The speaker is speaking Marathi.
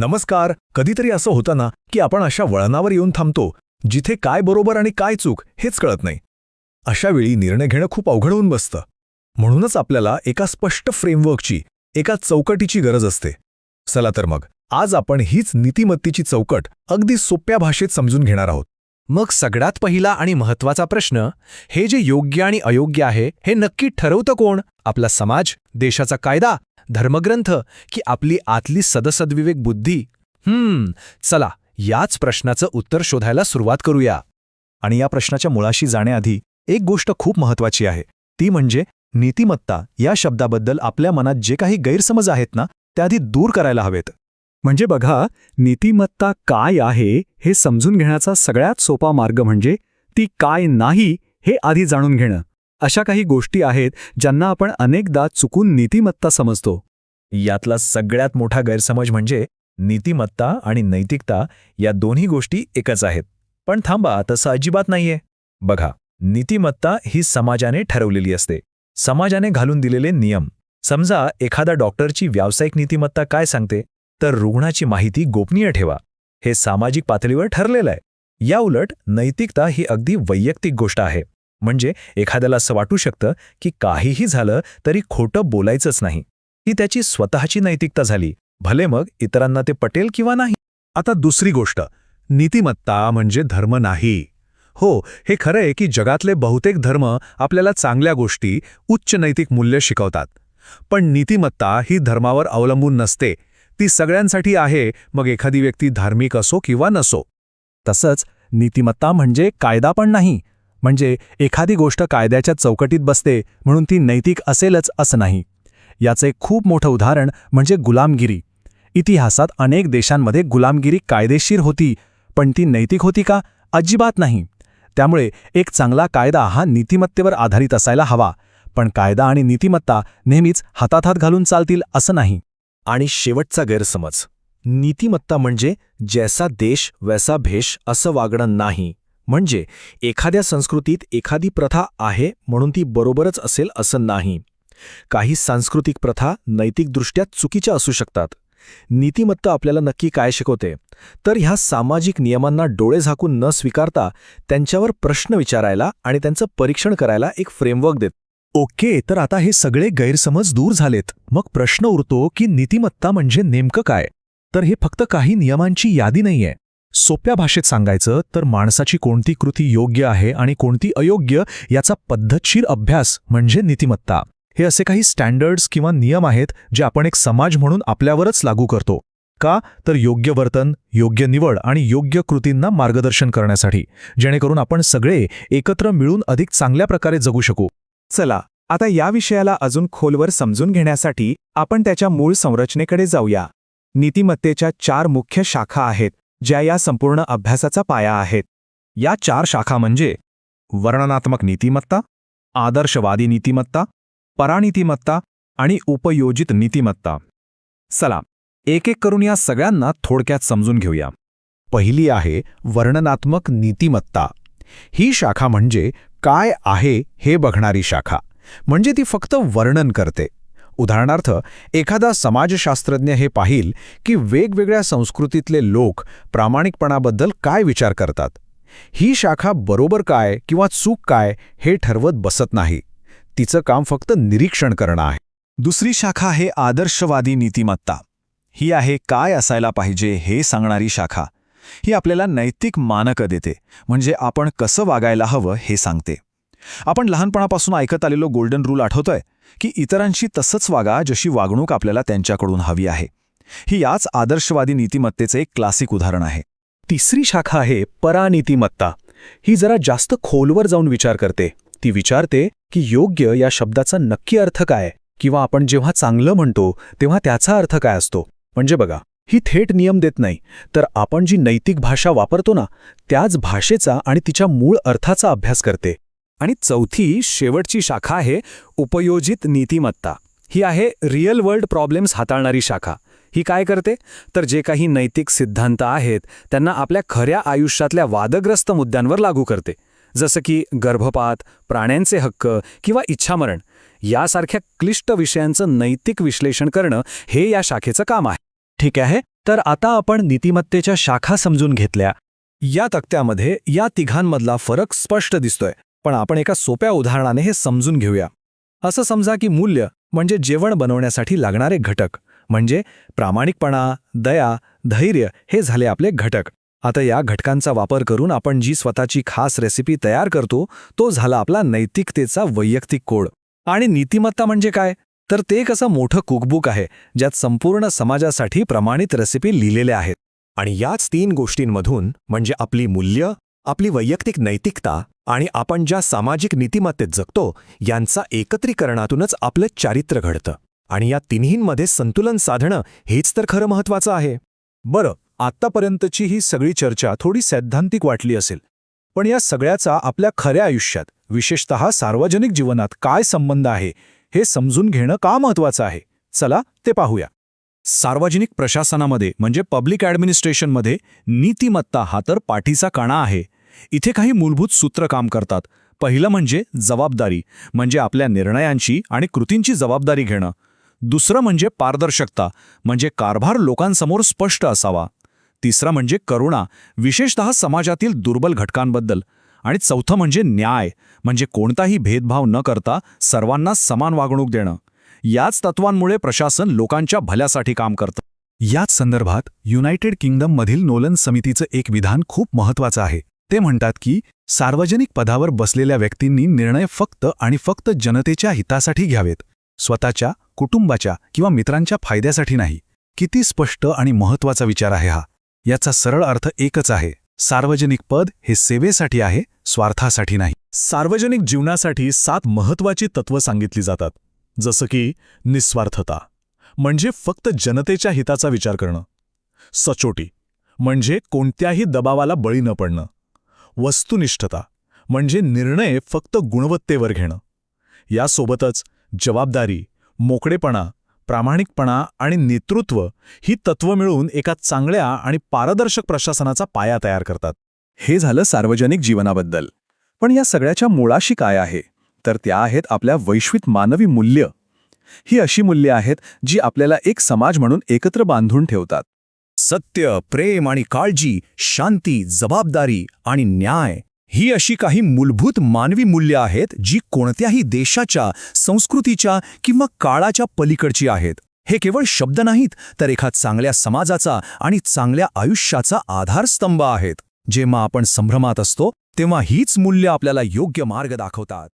नमस्कार. कधीतरी असं होतं ना की आपण अशा वळणावर येऊन थांबतो जिथे काय बरोबर आणि काय चूक हेच कळत नाही. अशा वेळी निर्णय घेणं खूप अवघड होऊन बसतं. म्हणूनच आपल्याला एका स्पष्ट फ्रेमवर्कची एका चौकटीची गरज असते. चला तर मग आज आपण हीच नीतिमत्तेची चौकट अगदी सोप्या भाषेत समजून घेणार आहोत. मग सगळ्यात पहिला आणि महत्त्वाचा प्रश्न हे जे योग्य आणि अयोग्य आहे हे नक्की ठरवतं कोण? आपला समाज देशाचा कायदा धर्मग्रंथ की आपली आतली सदसद्विवेक बुद्धी? हम्म चला याच प्रश्नाचं उत्तर शोधायला सुरुवात करूया. आणि या प्रश्नाच्या मुळाशी जाण्याआधी एक गोष्ट खूप महत्वाची आहे. ती म्हणजे नीतिमत्ता या शब्दाबद्दल आपल्या मनात जे काही गैरसमज आहेत ना त्याआधी दूर करायला हवेत. म्हणजे बघा नीतिमत्ता काय आहे हे समजून घेण्याचा सगळ्यात सोपा मार्ग म्हणजे ती काय नाही हे आधी जाणून घेणं. अशा काही गोष्टी आहेत ज्यांना आपण अनेकदा चुकून नीतिमत्ता समजतो. यातला सगळ्यात मोठा गैरसमज म्हणजे नीतिमत्ता आणि नैतिकता या दोन्ही गोष्टी एकच आहेत. पण थांबा तसं अजिबात नाहीये. बघा नीतिमत्ता ही समाजाने ठरवलेली असते. समाजाने घालून दिलेले नियम. समजा एखादा डॉक्टरची व्यावसायिक नीतिमत्ता काय सांगते? तर रुग्णाची माहिती गोपनीय ठेवा. हे सामाजिक पातळीवर ठरलेलं आहे. याउलट नैतिकता ही अगदी वैयक्तिक गोष्ट आहे. म्हणजे एखाद्याला असं वाटू शकतं की काहीही झालं तरी खोटं बोलायचंच नाही. ही त्याची स्वतःची नैतिकता झाली. भले मग इतरांना ते पटेल किंवा नाही. आता दुसरी गोष्ट. नीतिमत्ता म्हणजे धर्म नाही. हो हे खरं आहे की जगातले बहुतेक धर्म आपल्याला चांगल्या गोष्टी उच्च नैतिक मूल्य शिकवतात. पण नीतिमत्ता ही धर्मावर अवलंबून नसते. ती सगळ्यांसाठी आहे मग एखादी व्यक्ती धार्मिक असो किंवा नसो. तसंच नीतिमत्ता म्हणजे कायदा पण नाही. म्हणजे एखादी गोष्ट कायद्याच्या चौकटीत बसते म्हणून ती नैतिक असेलच असं नाही. याचं एक खूप मोठं उदाहरण म्हणजे गुलामगिरी. इतिहासात अनेक देशांमध्ये गुलामगिरी कायदेशीर होती पण ती नैतिक होती का? अजिबात नाही. त्यामुळे एक चांगला कायदा हा नीतिमत्तेवर आधारित असायला हवा पण कायदा आणि नीतिमत्ता नेहमीच हातात हात घालून चालतील असं नाही. आणि शेवटचा गैरसमज. नीतिमत्ता म्हणजे जैसा देश वैसा भेष असं वागणं नाही. म्हणजे एखाद्या संस्कृतीत एखादी प्रथा आहे म्हणून ती बरोबरच असेल असं नाही. काही सांस्कृतिक प्रथा नैतिकदृष्ट्या चुकीच्या असू शकतात. नीतिमत्ता आपल्याला नक्की काय शिकवते? तर ह्या सामाजिक नियमांना डोळे झाकून न स्वीकारता त्यांच्यावर प्रश्न विचारायला आणि त्यांचं परीक्षण करायला एक फ्रेमवर्क देत. ओके तर आता हे सगळे गैरसमज दूर झालेत. मग प्रश्न उरतो की नीतिमत्ता म्हणजे नेमकं काय? तर हे फक्त काही नियमांची यादी नाहीये. सोप्या भाषेत सांगायचं तर माणसाची कोणती कृती योग्य आहे आणि कोणती अयोग्य याचा पद्धतशीर अभ्यास म्हणजे नीतिमत्ता. हे असे काही स्टँडर्ड्स किंवा नियम आहेत जे आपण एक समाज म्हणून आपल्यावरच लागू करतो. का? तर योग्य वर्तन योग्य निवड आणि योग्य कृतींना मार्गदर्शन करण्यासाठी जेणेकरून आपण सगळे एकत्र मिळून अधिक चांगल्या प्रकारे जगू शकू. चला आता या विषयाला अजून खोलवर समजून घेण्यासाठी आपण त्याच्या मूळ संरचनेकडे जाऊया. नीतिमत्तेच्या चार मुख्य शाखा आहेत. ज्या या संपूर्ण अभ्यासाचा पाया आहेत. या चार शाखा म्हणजे वर्णनात्मक नीतिमत्ता आदर्शवादी नीतिमत्ता परानीतिमत्ता आणि उपयोजित नीतिमत्ता. चला एक एक करून या सगळ्यांना थोडक्यात समजून घेऊया. पहिली आहे वर्णनात्मक नीतिमत्ता. ही शाखा म्हणजे काय आहे हे बघणारी शाखा. म्हणजे ती फक्त वर्णन करते. उदाहरणार्थ एखादा समाजशास्त्रज्ञ हे पाहिल की वेगवेगळ्या संस्कृतीतले लोक प्रामाणिकपणाबद्दल काय विचार करतात. ही शाखा बरोबर काय किंवा चूक काय हे ठरवत बसत नाही. तिचं काम फक्त निरीक्षण करणं आहे. दुसरी शाखा आहे आदर्शवादी नीतिमत्ता. ही आहे काय असायला पाहिजे हे सांगणारी शाखा. ही आपल्याला नैतिक मानकं देते म्हणजे आपण कसं वागायला हवं हे सांगते. आपण लहानपणापासून ऐकत आलेलो गोल्डन रूल आठवतोय? की इतरांशी तसंच वागा जशी वागणूक आपल्याला त्यांच्याकडून हवी आहे. ही याच आदर्शवादी नीतिमत्तेचं एक क्लासिक उदाहरण आहे. तिसरी शाखा आहे परानीतिमत्ता. ही जरा जास्त खोलवर जाऊन विचार करते. ती विचारते की योग्य या शब्दाचा नक्की अर्थ काय? किंवा आपण जेव्हा चांगलं म्हणतो तेव्हा त्याचा अर्थ काय असतो? म्हणजे बघा ही थेट नियम देत नाही तर आपण जी नैतिक भाषा वापरतो ना त्याच भाषेचा आणि तिच्या मूळ अर्थाचा अभ्यास करते. आणि चौथी शेवटची शाखा आहे उपयोजित नीतिमत्ता. ही आहे रिअल वर्ल्ड प्रॉब्लेम्स हाताळणारी शाखा. ही काय करते? तर जे काही नैतिक सिद्धांत आहेत त्यांना आपल्या खऱ्या आयुष्यातल्या वादग्रस्त मुद्द्यांवर लागू करते. जसं की गर्भपात प्राण्यांचे हक्क किंवा इच्छामरण. यासारख्या क्लिष्ट विषयांचं नैतिक विश्लेषण करणं हे या शाखेचं काम आहे. ठीक आहे? तर आता आपण नीतिमत्तेच्या शाखा समजून घेतल्या. या तक्त्यामध्ये या तिघांमधला फरक स्पष्ट दिसतोय. पण आपण एका सोप्या उदाहरणाने हे समजून घेऊया. असं समजा की मूल्य म्हणजे जेवण बनवण्यासाठी लागणारे घटक म्हणजे प्रामाणिकपणा दया धैर्य हे झाले आपले घटक. आता या घटकांचा वापर करून आपण जी स्वतःची खास रेसिपी तयार करतो तो झाला आपला नैतिकतेचा वैयक्तिक कोड. आणि नीतिमत्ता म्हणजे काय? तर ते एक असं मोठं कुकबुक आहे ज्यात संपूर्ण समाजासाठी प्रमाणित रेसिपी लिहिलेल्या आहेत. आणि याच तीन गोष्टींमधून म्हणजे आपली मूल्य आपली वैयक्तिक नैतिकता आणि आपण ज्या सामाजिक नीतिमत्तेत जगतो यांचा एकत्रीकरणातूनच आपलं चारित्र्य घडतं. आणि या तिन्हींमध्ये संतुलन साधणं हेच तर खरं महत्वाचं आहे. बरं आत्तापर्यंतची ही सगळी चर्चा थोडी सैद्धांतिक वाटली असेल. पण या सगळ्याचा आपल्या खऱ्या आयुष्यात विशेषतः सार्वजनिक जीवनात काय संबंध आहे हे समजून घेणं का महत्वाचं आहे? चला ते पाहूया. सार्वजनिक प्रशासनामध्ये म्हणजे पब्लिक ॲडमिनिस्ट्रेशनमध्ये नीतिमत्ता हा तर पाठीचा काणा आहे. इथे काही मूलभूत सूत्र काम करतात. पहिलं म्हणजे जबाबदारी म्हणजे आपल्या निर्णयांची आणि कृतींची जबाबदारी घेणं. दुसरं म्हणजे पारदर्शकता म्हणजे कारभार लोकांसमोर स्पष्ट असावा. तिसरं म्हणजे करुणा विशेषतः समाजातील दुर्बल घटकांबद्दल. आणि चौथं म्हणजे न्याय म्हणजे कोणताही भेदभाव न करता सर्वांना समान वागणूक देणं. याच तत्वांमुळे प्रशासन लोकांच्या भल्यासाठी काम करतं. याच संदर्भात युनायटेड किंगडममधील नोलन समितीचं एक विधान खूप महत्वाचं आहे. ते म्हणतात की सार्वजनिक पदावर बसलेल्या व्यक्तींनी निर्णय फक्त आणि फक्त जनतेच्या हितासाठी घ्यावेत. स्वतःच्या कुटुंबाच्या किंवा मित्रांच्या फायद्यासाठी नाही. किती स्पष्ट आणि महत्त्वाचा विचार आहे हा. याचा सरळ अर्थ एकच आहे. सार्वजनिक पद हे सेवेसाठी आहे स्वार्थासाठी नाही. सार्वजनिक जीवनासाठी सात महत्वाची तत्व सांगितली जातात. जसं की निस्वार्थता म्हणजे फक्त जनतेच्या हिताचा विचार करणं. सचोटी म्हणजे कोणत्याही दबावाला बळी न पडणं. वस्तुनिष्ठता म्हणजे निर्णय फक्त गुणवत्तेवर घेणं. यासोबतच जबाबदारी मोकळेपणा प्रामाणिकपणा आणि नेतृत्व ही तत्त्व मिळून एका चांगल्या आणि पारदर्शक प्रशासनाचा पाया तयार करतात. हे झालं सार्वजनिक जीवनाबद्दल. पण या सगळ्याच्या मुळाशी काय आहे? तर त्या आहेत आपल्या वैश्विक मानवी मूल्य. ही अशी मूल्ये आहेत जी आपल्याला एक समाज म्हणून एकत्र बांधून ठेवतात. सत्य प्रेम आणि काळजी शांती जबाबदारी आणि न्याय ही अशी काही मूलभूत मानवी मूल्य आहेत जी कोणत्याही देशाच्या संस्कृतीच्या किंवा काळाच्या पलीकडची आहेत. हे केवळ शब्द नाहीत तर एका चांगल्या समाजाचा आणि चांगल्या आयुष्याचा आधारस्तंभ आहेत. जेव्हा आपण संभ्रमात असतो तेव्हा हीच मूल्य आपल्याला योग्य मार्ग दाखवतात.